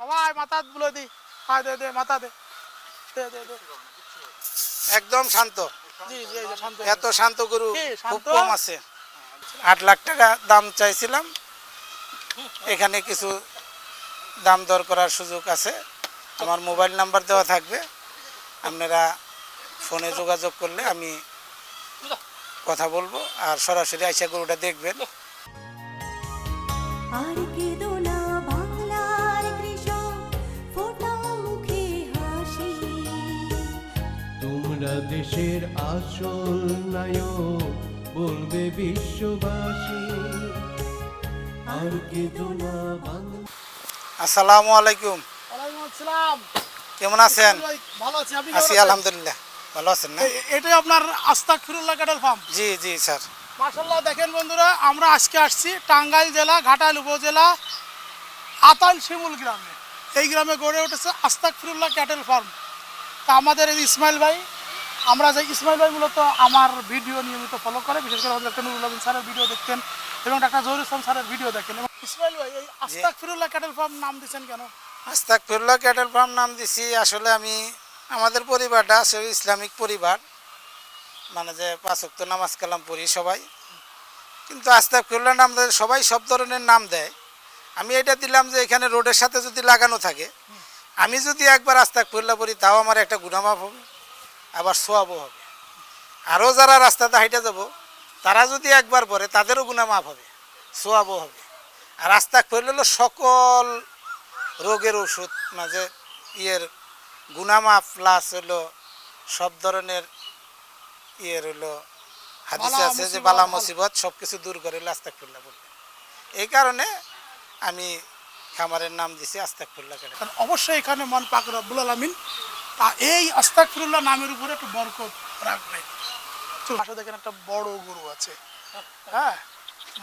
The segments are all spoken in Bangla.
বাবা আয় মাথা বলে দি। আয় দে দে মাথা দে। দে দে দে। একদম শান্ত। জি জি শান্ত এত শান্ত গরু খুব কম আছে। আট লাখ টাকা দাম চাইছিলাম। এখানে কিছু দাম দর করার সুযোগ আছে। আমার মোবাইল নাম্বার দেওয়া থাকবে। আপনারা ফোনে যোগাযোগ করলে আমি কথা বলব। আর সরাসরি আইসা গরুটা দেখবেন। দেশের আসল নায়ক বলবে বিশ্ববাসী আর কেঁদো না বাংলা আসসালামু আলাইকুম। ওয়ালাইকুম আসসালাম। কেমন আছেন? ভালো আছি আপনি আছি আলহামদুলিল্লাহ। ভালো আছেন না? এটাই আপনার আস্তাক ফিরুল্লাহ ক্যাটেল ফার্ম জি জি স্যার। মাশাল্লাহ দেখেন বন্ধুরা আমরা আজকে আসছি টাঙ্গাইল জেলা ঘাটাইল উপজেলা আতাল শিমুল গ্রামে। এই গ্রামে গড়ে উঠেছে আস্তাক ফিরুল্লাহ ক্যাটেল ফার্ম তা আমাদের ইসমাইল ভাই আমরা যে ইসমাইল ভাই মূলত আমার ভিডিও নিয়মিত ফলো করে, বিশেষ করে ডাক্তার নুরুল আমিন স্যারের ভিডিও দেখতেন এবং ডাক্তার জহুর ইসলাম স্যারের ভিডিও দেখেন। এবং ইসমাইল ভাই, এই আস্তাক ফিরুল্লাহ ক্যাটেল ফার্ম নাম দিচ্ছেন কেন? আস্তাক ফিরুল্লাহ ক্যাটেল ফার্ম নাম দিছি, আসলে আমি, আমাদের পরিবারটা আসলে ইসলামিক পরিবার। মানে যে পাঁচক্ত নামাজ কালাম পড়ি সবাই। কিন্তু আস্তাক ফিরুল্লাহ নাম দেয়, সবাই সব ধরনের নাম দেয়। আমি এটা দিলাম যে এখানে রোডের সাথে যদি লাগানো থাকে। আমি যদি একবার আস্তাক ফিরুল্লাহ পড়ি, তাও আমার একটা গুণামাপ হবে। আবার সোয়াবও হবে। আরও যারা রাস্তাতে হাইটে যাব তারা যদি একবার পড়ে তাদেরও গুণামাপ হবে সোয়াবও হবে। আর আস্তাক ফিরুল্লাহ সকল রোগের ওষুধ মাঝে ইয়ের গুনামাপ প্লাস হলো সব ধরনের ইয়ের হলো হাদিসে আছে যে বালা মুসিবত সব কিছু দূর করে আস্তাকফুল্লাহ বলতে এই কারণে আমি খামারের নাম দিছি আস্তাকফুল্লাহ কারণ অবশ্যই এখানে মন পাক রব্বুল আলমিন তা এই আস্তাকফুল্লাহ নামের উপরে একটু বরকত রাখবে পাশে দেখেন একটা বড় গরু আছে। হ্যাঁ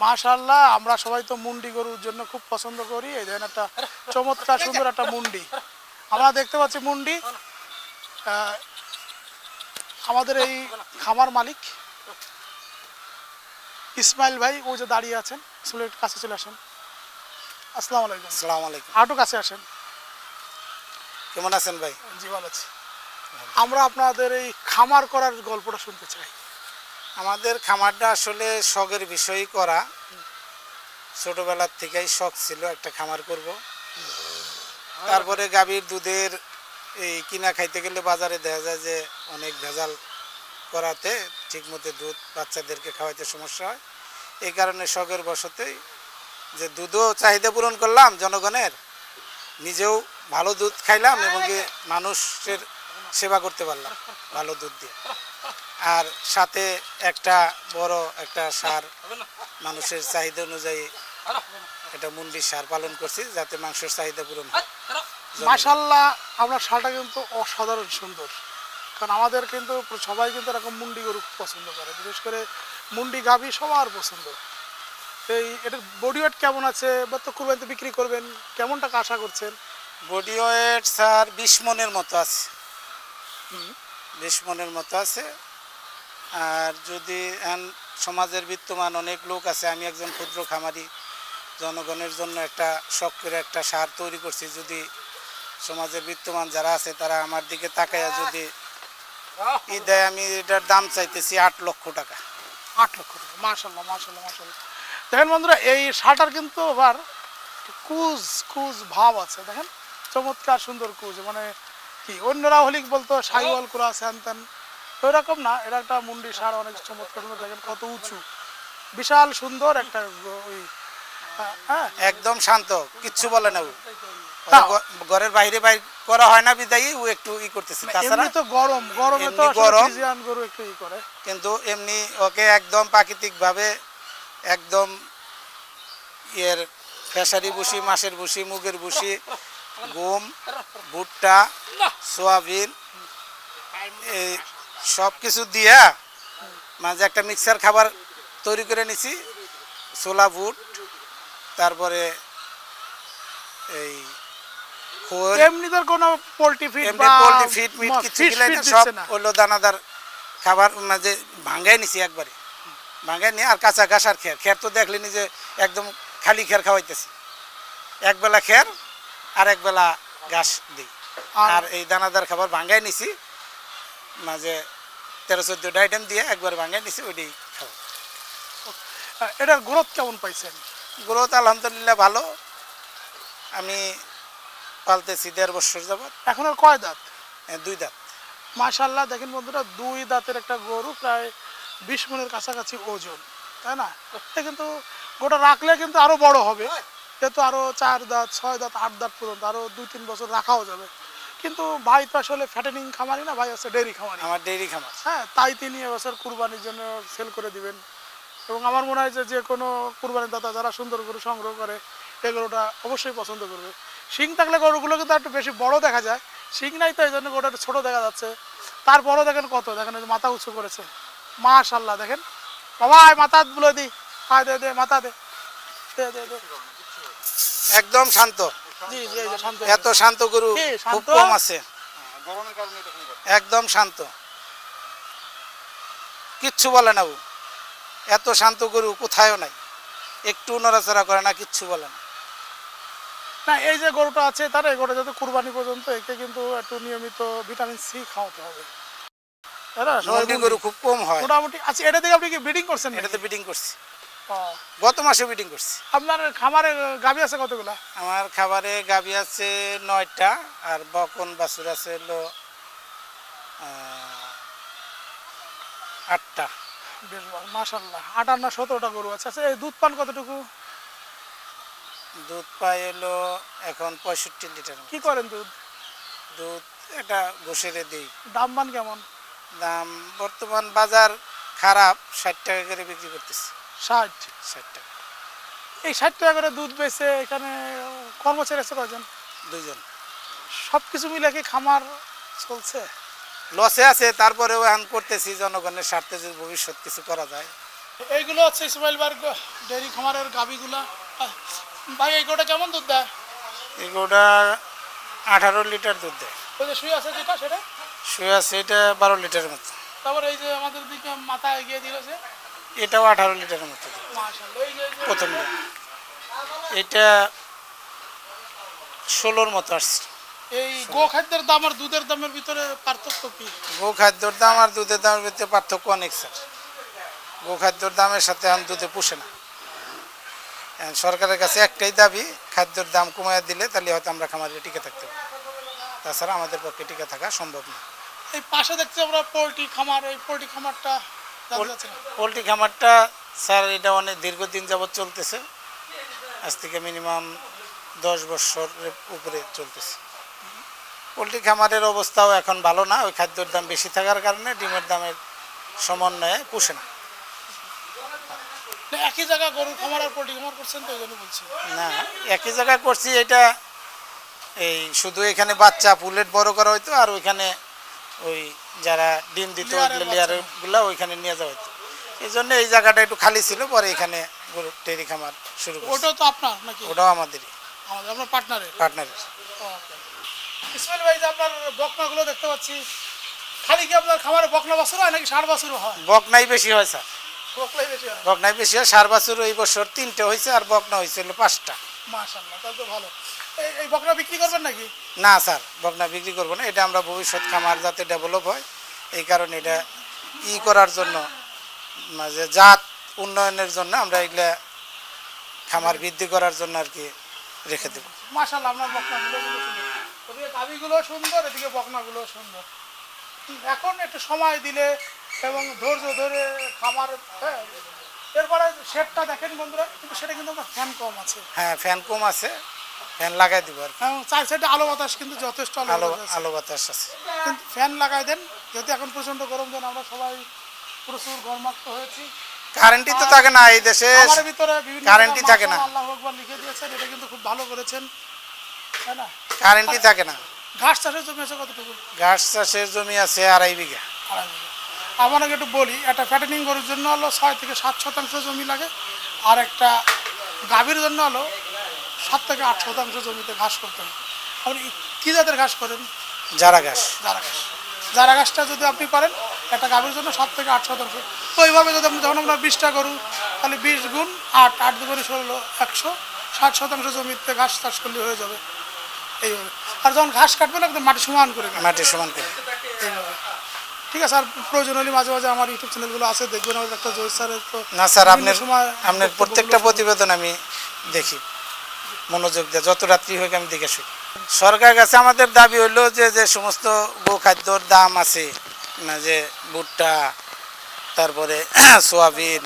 মাশাল্লাহ আমরা সবাই তো মুন্ডি গরুর জন্য খুব পছন্দ করি। এই দেখেন একটা চমৎকার সুন্দর একটা মুন্ডি। আমরা দেখতে পাচ্ছি মুন্ডি। আমাদের এই খামার মালিক। ইসমাইল ভাই, ও যে দাঁড়িয়ে আছেন আসলে একটু কাছে চলে আসেন। আসসালামু আলাইকুম। আসসালামু আলাইকুম। আটু কাছে আসেন। কেমন আছেন ভাই? জি ভালো আছি। আমরা আপনাদের এই খামার করার গল্পটা শুনতে চাই। আমাদের খামারটা আসলে শখের বিষয়ই করা। ছোটবেলার থেকেই শখ ছিল একটা খামার করব। তারপরে গাভীর দুধের এই কিনা খাইতে গেলে বাজারে দেখা যায় যে অনেক ভেজাল করাতে ঠিকমতো দুধ বাচ্চাদেরকে খাওয়াইতে সমস্যা হয়। এই কারণে শখের বশতেই যে দুধও চাহিদা পূরণ করলাম জনগণের, নিজেও ভালো দুধ খাইলাম এবং মানুষের সেবা করতে পারলাম ভালো দুধ দিয়ে। আর সাথে একটা বড় একটা সার মানুষের চাহিদা অনুযায়ী একটা মুন্ডির সার পালন করছি যাতে মাংসের চাহিদা পূরণ হয়। মাশাল্লাহ আপনার সারটা কিন্তু অসাধারণ সুন্দর। কারণ আমাদের কিন্তু সবাই কিন্তু এরকম মুন্ডি গরু পছন্দ করে। বিশেষ করে মুন্ডি গাভী সবার পছন্দ। এই এটার বডি ওয়েট কেমন আছে? বা তো কুরবানিতে বিক্রি করবেন কেমন টাকা আশা করছেন? বডি ওয়েট স্যার বিশ মনের মতো আছে। বিশ মনের মতো আছে। আর যদি এন সমাজের বিত্তমান অনেক লোক আছে আমি একজন ক্ষুদ্র খামারি জনগণের জন্য একটা শখ করে একটা সার তৈরি করছি। যদি সমাজের বিত্তমান যারা আছে তারা আমার দিকে তাকাইয়া যদি ই দেয় আমি এটার দাম চাইতেছি আট লক্ষ টাকা। আট লক্ষ টাকা। মাশাল্লাহ মাশাল্লাহ মাশাল্লাহ। দেখেন বন্ধুরা এই শালটার কিন্তু আবার কুজ কুজ ভাব আছে। দেখেন চমৎকার সুন্দর কুজ। মানে কি অন্যরা হলিক বলতো সাইওয়াল করা হ্যান ওই রকম না এটা একটা মুন্ডি সার অনেক চমৎকার সুন্দর। দেখেন কত উঁচু। বিশাল সুন্দর একটা ওই হ্যাঁ একদম শান্ত কিচ্ছু বলে না ঘরের বাইরে বাইরে করা হয় না বিদায়ী ও একটু ই করতেছে। তাছাড়া এমনি তো গরম গরমে তো গরম। গরু একটু ই করে। কিন্তু এমনি ওকে একদম প্রাকৃতিকভাবে একদম ইয়ের খেসারি ভুসি মাছের ভুসি মুগের ভুসি গম ভুট্টা সোয়াবিন এই সব কিছু দিয়া মাঝে একটা মিক্সার খাবার তৈরি করে নিছি ছোলা বুট তারপরে এই এমনি তোর কোনো পোল্ট্রি ফিড বা পোল্ট্রি মিট কিছু না, সব হলো দানাদার খাবার মাঝে ভাঙ্গাই নিছি একবারে। ভাঙ্গাই নিয়ে আর কাঁচা ঘাস আর খের। খের তো দেখলেনি যে একদম খালি খের খাওয়াইতেছি। একবেলা খের আর এক বেলা ঘাস দিই। আর- এই দানাদার খাবার ভাঙ্গাই নিছি। মাঝে তেরো চোদ্দোটা আইটেম দিয়ে একবার ভাঙ্গাই নিছি ওইটাই খাব। এটার গ্রোথ কেমন পাইছেন? গ্রোথ আলহামদুলিল্লাহ ভালো। আমি পালতেছি দেড় বছর যাবত এখন আর কয় দাঁত? দুই দাঁত। মাশাল্লাহ দেখেন বন্ধুরা দুই দাঁতের একটা গরু প্রায় বিশ মনের কাছাকাছি ওজন তাই না? এটা কিন্তু গোটা রাখলে কিন্তু আরও বড় হবে। যেহেতু আরও চার দাঁত ছয় দাঁত আট দাঁত পর্যন্ত আরও দুই তিন বছর রাখাও যাবে। কিন্তু ভাই তো আসলে ফ্যাটেনিং খামারি না ভাই আছে ডেয়ারি খামারি। আমার ডেইরি খামার। হ্যাঁ তাই তিনি এবছর কুরবানির জন্য সেল করে দিবেন। এবং আমার মনে হয় যে যে কোনো কুরবানির দাতা যারা সুন্দর গরু সংগ্রহ করে এই গরুটা অবশ্যই পছন্দ করবে। শিং থাকলে গরুগুলো কিন্তু একটু বেশি বড় দেখা যায়। শিং নাই তো এই জন্য গরুটা একটু ছোটো দেখা যাচ্ছে। তারপরও দেখেন কত দেখেন মাথা উঁচু করেছে। মাশাল্লাহ দেখেন। বাবা মাথা বলে দি আয় দে দে মাথা দে। দে দে দে। একদম শান্ত। জি জি শান্ত এত শান্ত গরু খুব কম আছে। একদম শান্ত। কিচ্ছু বলে না এত শান্ত গরু কোথায়ও নাই। একটু নড়াচড়া করে না কিচ্ছু বলে না। না এই যে গরুটা আছে তার এই গরুটা যাতে কুরবানি পর্যন্ত একে কিন্তু একটু নিয়মিত ভিটামিন সি খাওয়াতে হবে। না? বলছে। গরু খুব কম হয়। মোটামুটি আচ্ছা এটা থেকে আপনি কি ব্রিডিং করছেন এটাতে বিডিং করছি। গত মাসে বিডিং করছি। আপনার খামারে গাভী আছে কতগুলা? আমার খাবারে গাবি আছে নয়টা আর বকন বাছুর আছে হলো আটটা। বেশ মাশাল্লাহ আটান্ন সতেরোটা গরু আছে। আচ্ছা এই দুধ পান কতটুকু? দুধ পাই হলো এখন পঁয়ষট্টি লিটার। কি করেন দুধ? দুধ এটা ঘষেরে দিই। দাম মান কেমন? দাম বর্তমান বাজার খারাপ ষাট টাকা করে বিক্রি করতেছি। ষাট? ষাট টাকা। এই ষাট টাকা করে দুধ বেচে এখানে কর্মচারী আছে কয়জন? দুজন সব কিছু মিলে কি খামার চলছে? লসে আছে তারপরেও এখন করতেছি জনগণের স্বার্থে যদি ভবিষ্যৎ কিছু করা যায়। এইগুলো হচ্ছে ইসমাইল বার ডেয়ারি খামারের গাভীগুলা। আহ, ভাই এই গরুটা কেমন দুধ দেয়? এগুলোটা আঠারো লিটার দুধ দেয়। ওই যে শুয়ে আছে যেটা সেটা? শুয়ে আছে এটা বারো লিটারের মতো। তারপর এই যে আমাদের দিকে মাথা এগিয়ে দিল যে এটাও আঠারো লিটারের মতো। প্রথম এটা ষোলোর মতো আসছে। এই গো খাদ্যের দাম আর দুধের দামের ভিতরে পার্থক্য কি? গো খাদ্যর দাম আর দুধের দামের ভিতরে পার্থক্য অনেক স্যার। গো খাদ্যর দামের সাথে এখন দুধে পুষে না। সরকারের কাছে একটাই দাবি খাদ্যর দাম কমায় দিলে তাহলে হয়তো আমরা খামারে টিকে থাকতে পারি। তাছাড়া আমাদের পক্ষে টিকে থাকা সম্ভব না। এই পাশে দেখছি আমরা পোলট্রি খামার এই পোলট্রি খামারটা। পোলট্রি খামারটা স্যার এটা অনেক দীর্ঘদিন যাবৎ চলতেছে। আজ থেকে মিনিমাম দশ বছরের উপরে চলতেছে। পোলট্রি খামারের অবস্থাও এখন ভালো না ওই খাদ্যর দাম বেশি থাকার কারণে ডিমের দামের সমন্বয়ে পুষে না। না, একই জায়গায় গরুর খামার আর পোলট্রি খামার করছেন তো এই জন্য বলছি। না একই জায়গায় করছি এটা এই শুধু এখানে বাচ্চা পুলেট বড় করা হইতো আর ওইখানে ওই যারা ডিম দিত। লেয়ারগুলো ওইখানে নিয়ে যাওয়া হতো এই জন্য এই জায়গাটা একটু খালি ছিল পরে এখানে গরু ডেয়ারি খামার শুরু ওটাও তো আপনার নাকি? ওটাও আমাদেরই। আমাদের আপনার পার্টনারের পার্টনারের ইসমাইল ভাই যে আপনার বকনাগুলো দেখতে পাচ্ছি খালি কি আপনার খামারে বকনা বাছুর হয় নাকি ষাট বাছুরও হয়? বকনাই বেশি হয় স্যার। বকলাই বেশি হয়? বকনাই বেশি হয় সার বাছুর এই বছর তিনটে হয়েছে আর বকনা হয়েছিল পাঁচটা। মাশাল্লাহ তাহলে তো ভালো। এই বকনা বিক্রি করবেন নাকি? না স্যার বকনা বিক্রি করব না। এটা আমরা ভবিষ্যৎ খামার যাতে ডেভেলপ হয় এই কারণে এটা ই করার জন্য যে জাত উন্নয়নের জন্য আমরা এগুলা খামার বৃদ্ধি করার জন্য আর কি রেখে দেবো। মাশাল্লাহ আপনার বকনাগুলো সুন্দর। ওদিকে গাভিগুলো সুন্দর এদিকে বকনাগুলো সুন্দর। এখন একটু সময় দিলে এবং ধৈর্য ধরে খামার হ্যাঁ এরপরে শেডটা দেখেন বন্ধুরা কিন্তু সেটা কিন্তু আমার ফ্যান কম আছে। হ্যাঁ ফ্যান কম আছে। ফ্যান লাগাই দিব আর কি। চার সাইডে আলো বাতাস কিন্তু যথেষ্ট আলো আলো বাতাস আছে। কিন্তু ফ্যান লাগাই দেন যেহেতু এখন প্রচণ্ড গরম দেন আমরা সবাই প্রচুর গরমাক্ত হয়েছি কারেন্টই তো থাকে না এই দেশে ভিতরে কারেন্টই থাকে না। আল্লাহ আকবার লিখে দিয়েছেন এটা কিন্তু খুব ভালো করেছেন তাই না কারেন্টই থাকে না ঘাস চাষের জমি আছে কতটুকু ঘাস চাষের জমি আছে আড়াই বিঘা আড়াই বিঘা। আপনাকে একটু বলি একটা ফ্যাটেনিং গরুর জন্য হলো ছয় থেকে সাত শতাংশ জমি লাগে আর একটা গাভীর জন্য হলো সাত থেকে আট শতাংশ জমিতে ঘাস করতে হয় আপনি কী জাতের ঘাস করেন? যারা ঘাস। জারা ঘাস। জারা ঘাসটা যদি আপনি পারেন একটা গাভীর জন্য সাত থেকে আট শতাংশ। তো এইভাবে যদি আপনি যখন আমরা বিশটা গরু তাহলে বিশ গুণ আট আট দুগুণে ষোলো একশো। ষাট শতাংশ জমিতে ঘাস চাষ করলে হয়ে যাবে। এইভাবে। আর যখন ঘাস কাটবেন একদম মাটি সমান করে মাটি সমান করে। এইভাবে। ঠিক আছে আর প্রয়োজন হলে মাঝে মাঝে আমার ইউটিউব চ্যানেলগুলো আছে দেখবেন আমাদের একটা জয় স্যারের তো না স্যার আপনার সময় আপনার প্রত্যেকটা প্রতিবেদন আমি দেখি। মনোযোগ দেয়, যত রাত্রি হোক আমি দেখে শুনি সরকার কাছে আমাদের দাবি হইল যে যে সমস্ত গোখাদ্যর দাম আছে যে ভুট্টা, তারপরে সোয়াবিন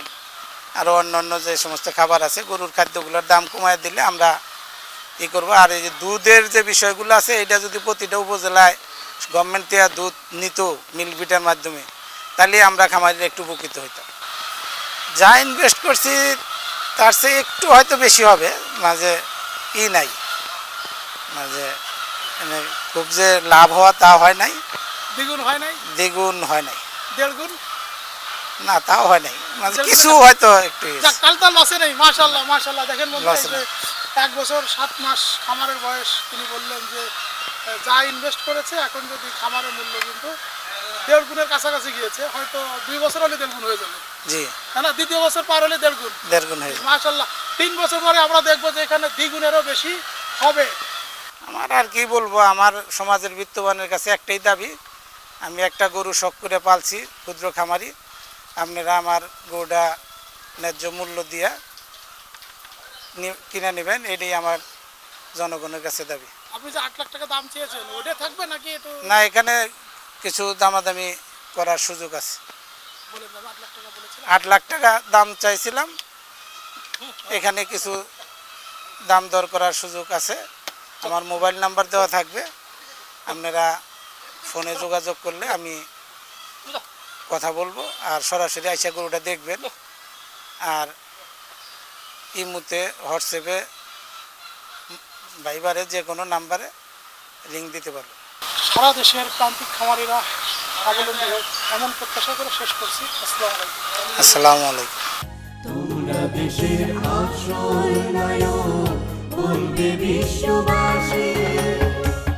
আরও অন্যান্য যে সমস্ত খাবার আছে, গরুর খাদ্যগুলোর দাম কমায় দিলে আমরা ই করব। আর এই যে দুধের যে বিষয়গুলো আছে, এটা যদি প্রতিটা উপজেলায় গভর্নমেন্ট থেকে দুধ নিত মিল্ক বিটার মাধ্যমে, তাহলে আমরা খামারিরা একটু উপকৃত হইতাম। যা ইনভেস্ট করছি, তার চেয়ে একটু হয়তো বেশি হবে, মাঝে ই নাই। মাঝে মানে খুব যে লাভ হওয়া তা হয় নাই। দ্বিগুণ হয় নাই? দ্বিগুণ হয় নাই। দেড় গুণ না তাও হয় নাই। মানে কিছু হয়তো একটু কাল তো লসে নেই। মাশাল্লাহ মাশাল্লাহ দেখেন এক বছর সাত মাস খামারের বয়স তিনি বললেন যে যা ইনভেস্ট করেছে এখন যদি খামারের মূল্য কিন্তু দেড় গুণের কাছাকাছি গিয়েছে হয়তো দুই বছর হলে দেড় গুণ হয়ে যাবে। জি। না দ্বিতীয় বছর পার হলে দেড় গুণ। দেড় গুণ হয়ে। মাশাল্লাহ। তিন বছর পরে আমরা দেখব যে এখানে দ্বিগুণেরও বেশি হবে। আমার আর কি বলব আমার সমাজের বিত্তবানের কাছে একটাই দাবি আমি একটা গরু শখ করে পালছি ক্ষুদ্র খামারি। আপনারা আমার গরুটা ন্যায্য মূল্য দিয়া কিনে নেবেন এটাই আমার জনগণের কাছে দাবি। আপনি যে আট লাখ টাকা দাম চেয়েছেন ওটা থাকবে নাকি না এখানে কিছু দামাদামি করার সুযোগ আছে। আট লাখ টাকা দাম চাইছিলাম। এখানে কিছু দাম দর করার সুযোগ আছে। আমার মোবাইল নাম্বার দেওয়া থাকবে। আপনারা ফোনে যোগাযোগ করলে আমি কথা বলব। আর সরাসরি আইসা গরুটা দেখবেন। আর ইমুতে হোয়াটসঅ্যাপে ভাইবারে যে কোনো নাম্বারে লিঙ্ক দিতে পারব সারা দেশের প্রান্তিক খামারিরা স্বাবলম্বী হোক এমন প্রত্যাশা করে শেষ করছি। আসসালামু আলাইকুম। আসসালামু আলাইকুম। তোমরা দেশের আসল নায়ক বলবে বিশ্ববাসী।